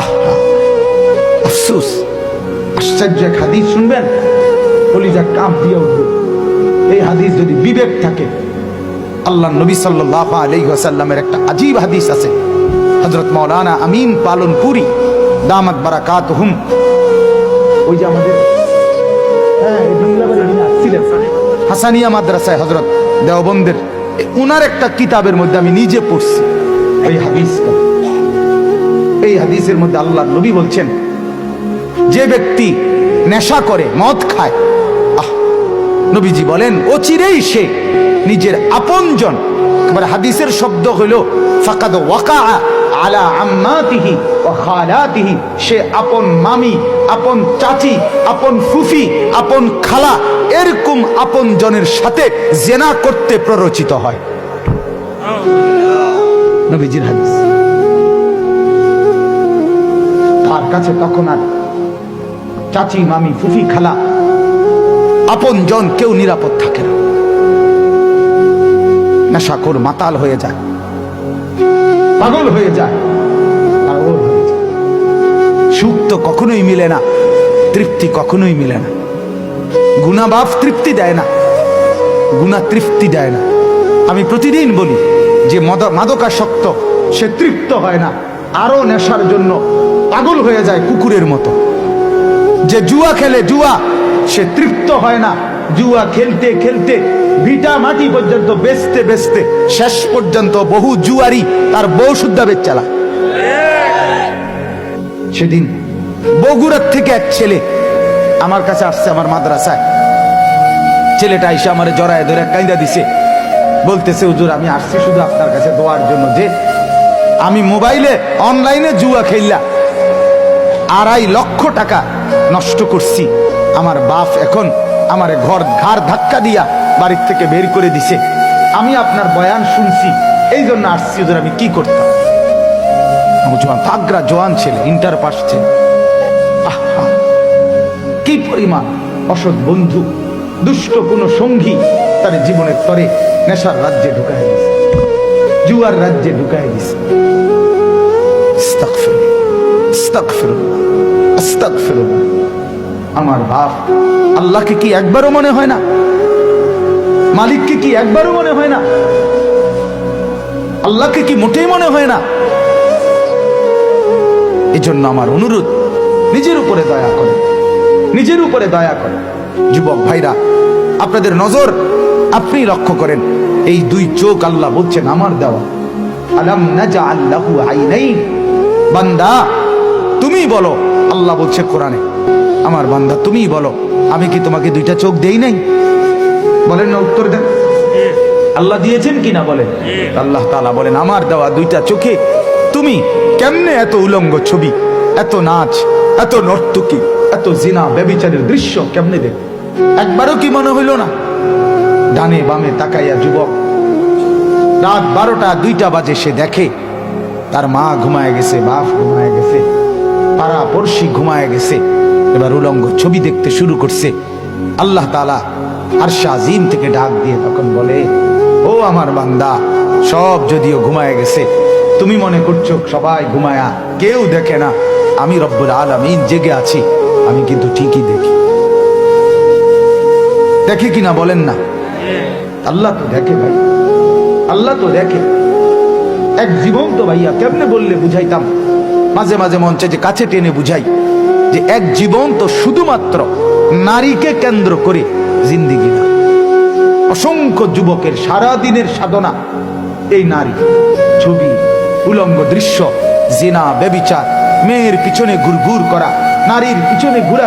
আফসোস। আশ্চর্য এক হাদিস শুনবেন? কলিজা কাঁপ দিয়ে উঠবে। এই হাদিস যদি বিবেক থাকে আল্লাহ নবী সাল্লাহ আলাইসাল্লামের একটা আজীব হাদিস আছে। হজরত মৌলানা আমিন পালনপুরি দামাত বারাকাত হুম ওই যে আমাদের হ্যাঁ, হাসানিয়া মাদ্রাসায় হজরত দেওবন্দের উনার একটা কিতাবের মধ্যে আমি নিজে পড়ছি। এই হাদিসটা। এই হাদিসের মধ্যে আল্লাহ নবী বলছেন যে ব্যক্তি নেশা করে মদ খায় আহ নবীজি বলেন ও চিরেই সে নিজের আপনজন এবার হাদিসের শব্দ হইল ফাকাদ ওয়াকা আলা আম্মাতিহি ও খালাতিহি সে আপন মামি আপন চাচি আপন ফুফি আপন খালা এরকম আপন জনের সাথে জেনা করতে প্ররোচিত হয়। নবীজির হাদিস। তার কাছে তখন আর চাচি, মামি, ফুফি, খালা, আপন জন কেউ নিরাপদ থাকে না। নেশাখোর মাতাল হয়ে যায়, পাগল হয়ে যায় সুখ তো কখনোই মিলে না, তৃপ্তি কখনোই মিলে না। গুনা বাপ তৃপ্তি দেয় না গুনা তৃপ্তি দেয় না। আমি প্রতিদিন বলি, যে মদ- মাদকাসক্ত, সে তৃপ্ত হয় না। আরও নেশার জন্য পাগল হয়ে যায় কুকুরের মতো। যে জুয়া খেলে জুয়া, সে তৃপ্ত হয় না। জুয়া খেলতে খেলতে ভিটা মাটি পর্যন্ত বেচতে বেচতে শেষ পর্যন্ত বহু জুয়ারি তার বউ শুদ্ধা বেচ চালা। সেদিন বগুড়ার থেকে এক ছেলে আমার কাছে আসছে আমার মাদ্রাসায়। ছেলেটা এসে আমার জড়ায় ধরে কাইদা দিছে। বলতেছে, হুজুর, আমি আসছি শুধু আপনার কাছে দোয়ার জন্য যে আমি মোবাইলে, অনলাইনে জুয়া খেললা আড়াই লক্ষ টাকা নষ্ট করছি। আমার বাপ এখন আমার ঘর ঘাড় ধাক্কা দিয়া বাড়ির থেকে বের করে দিছে। আমি আপনার বয়ান শুনছি, এই জন্য আসছি ওদের আমি কি করতাম? জোয়ান তাগরা জোয়ান ছেলে ইন্টার পাস ছেলে। কি পরিমাণ অসৎ বন্ধু, দুষ্ট কোন সঙ্গী তার জীবনের তরে নেশার রাজ্যে ঢুকায় দিছে। জুয়ার রাজ্যে ঢুকায় দিছে। আমার বাপ আল্লাহকে কি একবারও মনে হয় না? মালিককে কি একবারও মনে হয় না? আল্লাহকে কি মোটেই মনে হয় না? এজন্য আমার অনুরোধ, নিজের উপরে দয়া করে, নিজের উপরে দয়া করে। যুবক ভাইরা, আপনাদের নজর আপনি লক্ষ্য করেন, এই দুই চোখ আল্লাহ বলছেন আমার দেওয়া। আলাম নাজা আল্লাহু আইনাইন। বান্দা তুমি বলো। আল্লাহ বলছে কোরআনে। আমার বান্দা তুমি বলো। আমি কি তোমাকে দুইটা চোখ দেই নাই? বলেন না উত্তর দেন। আল্লাহ দিয়েছেন কি না বলেন? আল্লাহ তাআলা বলেন, আমার দেওয়া দুইটা চোখে তুমি কেমনে এত উলঙ্গ ছবি, এত নাচ, এত নর্তকী, এত জিনা, ব্যবিচারের দৃশ্য কেমনে দেখ একবারও কি মনে হইল না? ডানে বামে তাকাইয়া যুবক, রাত বারোটা দুইটা বাজে সে দেখে, তার মা ঘুমায় গেছে, বাপ ঘুমায় গেছে। পাড়া পড়শি ঘুমায় গেছে। এবার উলঙ্গ ছবি দেখতে শুরু করছে। আল্লাহ তালা আর শাহিম থেকে ডাক দিয়ে তখন বলে, ও আমার বান্দা, সব যদিও ঘুমায় গেছে, তুমি মনে করছ সবাই ঘুমায়া, কেউ দেখে না। আমি রব্বুল আলমিন জেগে আছি, আমি কিন্তু ঠিকই দেখি। দেখে কিনা বলেন না? আল্লাহ তো দেখে ভাই, আল্লাহ তো দেখে। এক জীবন তো ভাইয়া কেমনে বললে বুঝাইতাম? মাঝে মাঝে মঞ্চে যে কাছে টেনে বুঝাই যে এক জীবন তো শুধুমাত্র নারীকে কেন্দ্র করে জিন্দিগি না। অসংখ্য যুবকের সারা দিনের সাধনা এই নারী। ছবি, উলঙ্গ দৃশ্য, জিনা, ব্যবিচার, মেয়ের পিছনে ঘুরঘুর করা, নারীর পিছনে ঘুরা